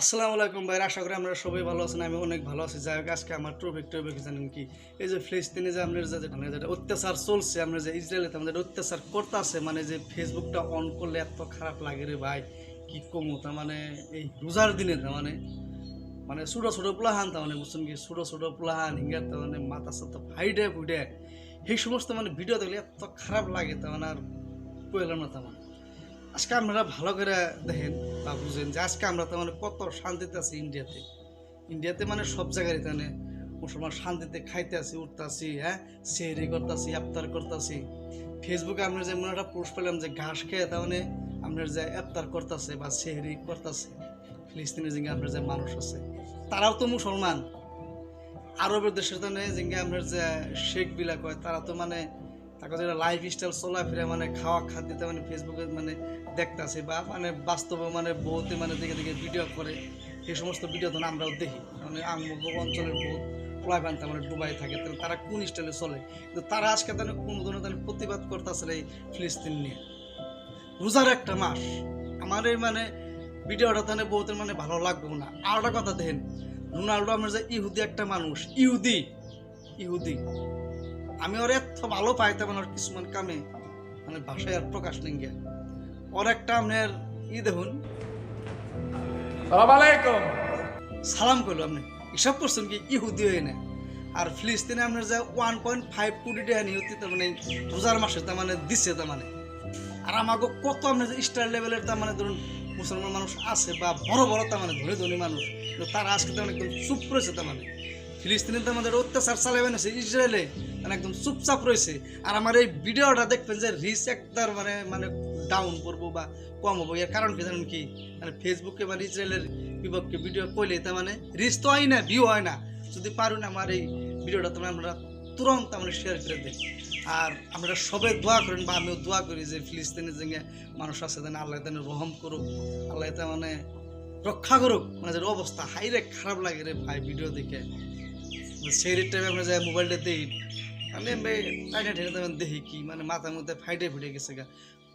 আসসালামু আলাইকুম ভাই আশা করি আমরা সবাই ভালো আছেন, আমি অনেক ভালো আছি। যাই হোক, আজকে আমার ট্রফিক ট্রফিক জানেন কি? এই যে ফিলিস্তিনে যে আপনার যে মানে যেটা অত্যাচার চলছে, আমরা যে ইসরায়েলে আমাদের অত্যাচার করতেছে মানে যে ফেসবুকটা অন করলে এত খারাপ লাগে রে ভাই, কি কমু? তার মানে এই রোজার দিনে, তার মানে মানে ছোটো ছোটো পোলাহান, তার মানে বুঝছেন কি? ছোটো ছোটো পোলাহান হিঙ্গার তার মানে মাথা সাথে ফাইডে ফুটে সেই সমস্ত মানে ভিডিও দেখলে এত খারাপ লাগে, তার মানে আর কইলাম না, তার মানে। আজকে আপনারা ভালো করে দেখেন বা বুঝেন যে আজকে আমরা তো মানে কত শান্তিতে আছি ইন্ডিয়াতে। ইন্ডিয়াতে মানে সব জায়গায় মানে মুসলমান শান্তিতে খাইতে আছি, উঠতে আছি হ্যাঁ? সেহরি করতেছি, আফতার করতেছি। ফেসবুকে আমরা যেমন একটা পোস্ট পেলাম যে ঘাস খেয়ে তার মানে আপনার যে আফতার করতেছে বা সেহরি করতেছে, ফিলিস্তিনের যে আপনার যে মানুষ আছে, তারাও তো মুসলমান। আরবের দেশের তো নেই যে আপনার যে শেখ বিলা কয় তারা তো মানে তাকে যেটা লাইফ স্টাইল চলাফেরা মানে খাওয়া খাদ্যতে মানে ফেসবুকে মানে দেখতেছে বা মানে বাস্তবে মানে বহুতে মানে দেখে দেখে ভিডিও করে। এই সমস্ত ভিডিও তো আমরাও দেখি। মানে আমাদের অঞ্চলের বহুত প্লাই বানতে মানে ডুবাই থাকে তাহলে তারা কোন স্টাইলে চলে? কিন্তু তারা আজকে তাহলে কোনো ধরনের তাহলে প্রতিবাদ করতেছে এই ফিলিস্তিন নিয়ে। রোজার একটা মাস। আমার এই মানে ভিডিওটা তাহলে বহুতের মানে ভালো লাগবে না। আর একটা কথা দেখেন, রোনাল্ডো আমার যে ইহুদি একটা মানুষ, ইহুদি ইহুদি। আমি ওর এত ভালো পাইতাম ওর কিছুমান কামে। মানে ভাষায় আর প্রকাশ নেই গিয়া। ওর একটা আপনার ই দেখুন। সালাম আলাইকুম সালাম করল আপনি। হিসাব করছেন কি? ইহুদি হয়ে না। আর ফিলিস্তিনে আপনার যে ওয়ান পয়েন্ট ফাইভ কোটি টাকা নিহতি তার মানে রোজার মাসে তার মানে দিচ্ছে তার মানে আর আমাকে কত আপনার স্টার লেভেলের তার মানে ধরুন মুসলমান মানুষ আছে বা বড় বড় তার মানে ধনী ধনী মানুষ। তারা আজকে তেমন একদম চুপ রয়েছে তার মানে ফিলিস্তিনে তো আমাদের অত্যাচার চালাবেন আছে ইসরায়েলে। মানে একদম চুপচাপ রয়েছে। আর আমার এই ভিডিওটা দেখবেন যে রিচ একটার মানে মানে ডাউন করব বা কম হব। এর কারণ কি জানেন কি? মানে ফেসবুকে মানে ইসরায়েলের বিপক্ষে ভিডিও করলে তার মানে রিচ তো হয় না ভিউ হয় না। যদি পারুন আমার এই ভিডিওটা তোমরা আমরা তুরন্ত আমরা শেয়ার করে দিই। আর আমরা সবাই দোয়া করেন বা আমিও দোয়া করি যে ফিলিস্তিনের যে মানুষ আছে তাহলে আল্লাহ তাহলে রহম করুক, আল্লাহ মানে রক্ষা করুক। মানে যে অবস্থা হাইরে খারাপ লাগে রে ভাই ভিডিও দেখে। সেই টাইমে আমরা যাই মোবাইলটা দেখি মানে টাইটা ঠেলে তেমন দেখি কি মানে মাথার মধ্যে ফাইটে ফুটে গেছে গা।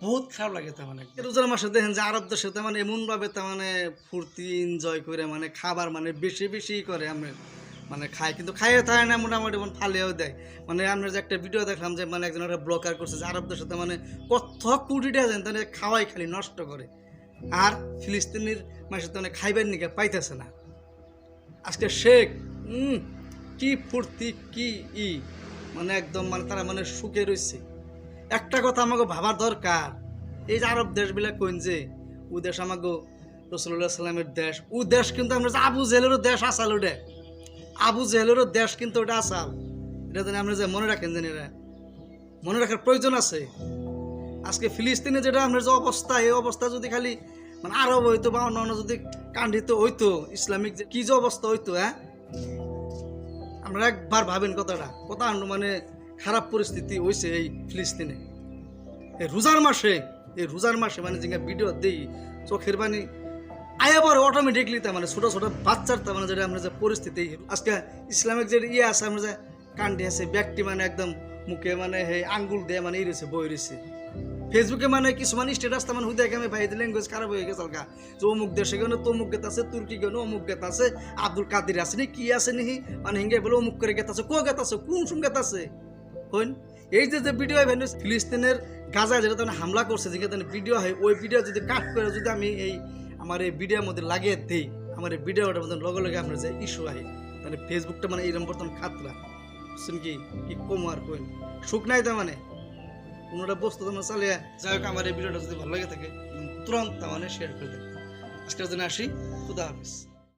বহুত খারাপ লাগে তার মানে রোজার মাসে দেখেন যে আরব দেশে তার মানে এমনভাবে তার মানে ফুর্তি এনজয় করে মানে খাবার মানে বেশি বেশি করে আমরা মানে খায় কিন্তু খাইয়ে থাকে না মোটামুটি মানে ফালিয়েও দেয়। মানে আমরা যে একটা ভিডিও দেখলাম যে মানে একজন একটা ব্লকার করছে যে আরব দেশে তার মানে কত কোটি টাকা তাহলে খাওয়াই খালি নষ্ট করে। আর ফিলিস্তিনির মানুষের তো মানে খাইবার নিকে পাইতেছে না। আজকে শেখ উম, কি ফুর্তি, কি ই? মানে একদম মানে তারা মানে সুখে রয়েছে একটা কথা আমাকে ভাবার দরকার, এই যে আরব দেশবিলাক কইন যে ও দেশ আমাকে রসুল্লাহ সাল্লামের দেশ ও দেশ কিন্তু আমরা আবু জেলেরও দেশ আসাল ওটা। আবু জেলেরও দেশ কিন্তু ওটা আসাল। এটা জানি আমরা যে মনে রাখেন জানি এরা, মনে রাখার প্রয়োজন আছে। আজকে ফিলিস্তিনে যেটা আমরা যে অবস্থা, এই অবস্থা যদি খালি মানে আরব হইতো বা অন্য অন্য যদি কাণ্ডিত হইতো, ইসলামিক যে, কি যে অবস্থা হইতো হ্যাঁ? আমরা একবার ভাবেন কথাটা। কত মানে খারাপ পরিস্থিতি হয়েছে এই ফিলিস্তিনে। এই রোজার মাসে, এই রোজার মাসে মানে যে ভিডিও দেই, চোখের পানি আয়াবার অটোমেটিকলি তার মানে ছোটো ছোটো বাচ্চার তার মানে যেটা আমরা যে পরিস্থিতি, আজকে ইসলামিক যে ইয়ে আছে, আমরা যে কান্ডি আছে, ব্যক্তি মানে একদম মুখে মানে হে আঙ্গুল দিয়ে মানে ই রয়েছে, বই রয়েছে। ফেসবুকে মানে কিছুমান স্টেটাস তেমন হুদে আমি ভাই ল্যাঙ্গুয়েজ খারাপ হয়ে গেছে হালকা যে অমুক দেশে গেলে, তমুক গেত আছে তুর্কি গেলে, অমুক গেত আছে আব্দুল কাদির আছে নি, কি আছে নি মানে হিঙ্গে বলে অমুক করে গেত আছে কো গেত আছে কোন সুম গেত আছে হইন? এই যে যে ভিডিও ভেন্যু ফিলিস্তিনের গাজায় যেটা তাহলে হামলা করছে যে তাহলে ভিডিও হয়, ওই ভিডিও যদি কাট করে, যদি আমি এই আমার এই ভিডিওর মধ্যে লাগিয়ে দেই, আমার এই ভিডিওটার মধ্যে লগে লগে আপনার যে ইস্যু আহে মানে ফেসবুকটা মানে এইরকম বর্তমান খাতরা। বুঝছেন কি কম আর কইন? সুখ নাই তার মানে? কোনোটা বস্তু তোমরা চালিয়ে যাই হোক, আমার এই ভিডিওটা যদি ভালো লাগে থাকে তুরন্ত মানে শেয়ার করে দেবে আজকের জন্য আসি, খুদা হাফিজ।